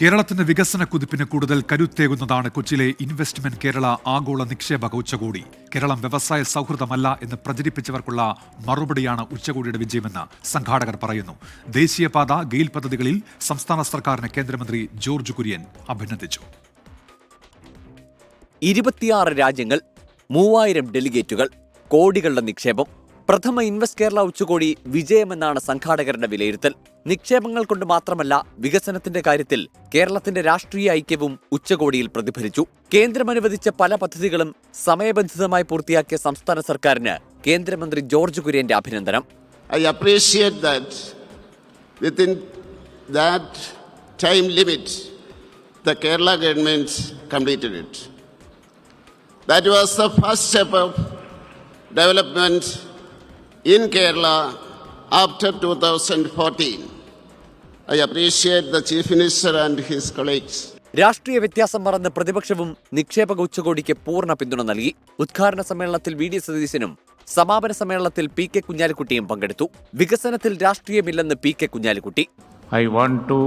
കേരളത്തിന്റെ വികസന കുതിപ്പിന് കൂടുതൽ കരുത്തേകുന്നതാണ് കൊച്ചിയിലെ ഇൻവെസ്റ്റ്മെന്റ് കേരള ആഗോള നിക്ഷേപക ഉച്ചകോടി. കേരളം വ്യവസായ സൗഹൃദമല്ല എന്ന് പ്രചരിപ്പിച്ചവർക്കുള്ള മറുപടിയാണ് ഉച്ചകോടിയുടെ വിജയമെന്ന് സംഘാടകർ പറയുന്നു. ദേശീയപാത ഗെയിൽ പദ്ധതികളിൽ സംസ്ഥാന സർക്കാരിനെ കേന്ദ്രമന്ത്രി ജോർജ് കുര്യൻ അഭിനന്ദിച്ചു. ഇരുപത്തിയാറ് രാജ്യങ്ങൾ മൂവായിരം ഡെലിഗേറ്റുകൾ കോടികളുടെ നിക്ഷേപം പ്രഥമ ഇൻവെസ്റ്റ് കേരള ഉച്ചകോടി വിജയമെന്നാണ് സംഘാടകരുടെ വിലയിരുത്തൽ. നിക്ഷേപങ്ങൾ കൊണ്ട് മാത്രമല്ല വികസനത്തിന്റെ കാര്യത്തിൽ കേരളത്തിന്റെ രാഷ്ട്രീയ ഐക്യവും ഉച്ചകോടിയിൽ പ്രതിഫലിച്ചു. കേന്ദ്രം അനുവദിച്ച പല പദ്ധതികളും സമയബന്ധിതമായി പൂർത്തിയാക്കിയ സംസ്ഥാന സർക്കാരിന് കേന്ദ്രമന്ത്രി ജോർജ് കുര്യന്റെ അഭിനന്ദനം. I appreciate that within that time limit the Kerala government completed it that was the first step of development in Kerala after 2014. I appreciate the Chief Minister and his colleagues. രാഷ്ട്രീയ വ്യത്യാസം മറന്ന് പ്രതിപക്ഷവും നിക്ഷേപക ഉച്ചകോടിക്ക് പൂർണ പിന്തുണ നൽകി ഉദ്ഘാടന സമ്മേളനത്തിൽ വി ഡി സതീശനും സമാപന സമ്മേളനത്തിൽ പി കെ കുഞ്ഞാലിക്കുട്ടിയും പങ്കെടുത്തു വികസനത്തിൽ രാഷ്ട്രീയമില്ലെന്ന് P K Kunhalikutty I want to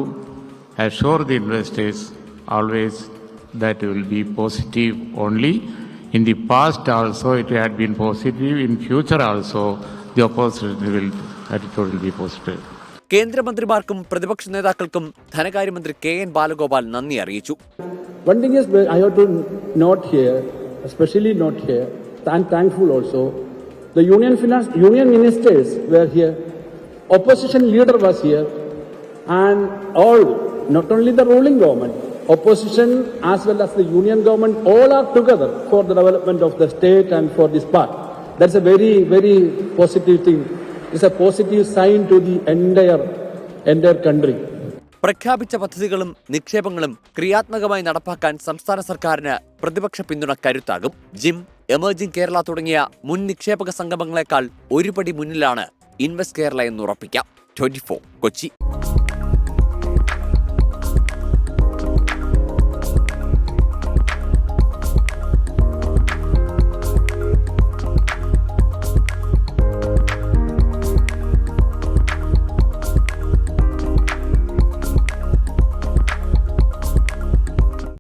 assure the investors always that it will be positive only. In the past also it had been positive, in future also the opposite will, attitude will be positive. കേന്ദ്രമന്ത്രിമാർക്കും പ്രതിപക്ഷ നേതാക്കൾക്കും ധനകാര്യമന്ത്രി K N Balagopal നന്ദി അറിയിച്ചു One thing is I have to note here, especially note here, and thankful also, the union finance union ministers were here, opposition leader was here, and all, not only the ruling government, opposition as well as the union government, all are together for the development of the state and for this part. That's a very, very positive thing. It's a positive sign to the entire, entire country. പ്രഖ്യാപിച്ച പദ്ധതികളും നിക്ഷേപങ്ങളും ക്രിയാത്മകമായി നടപ്പാക്കാൻ സംസ്ഥാന സർക്കാരിന് പ്രതിപക്ഷ പിന്തുണ കരുത്താകും gym emerging Kerala തുടങ്ങിയ മുൻ നിക്ഷേപക സംഗമങ്ങളെക്കാൾ ഒരുപടി മുന്നിലാണ് ഇൻവെസ്റ്റ് കേരള എന്ന് ഉറപ്പിക്കാം ട്വന്റി കൊച്ചി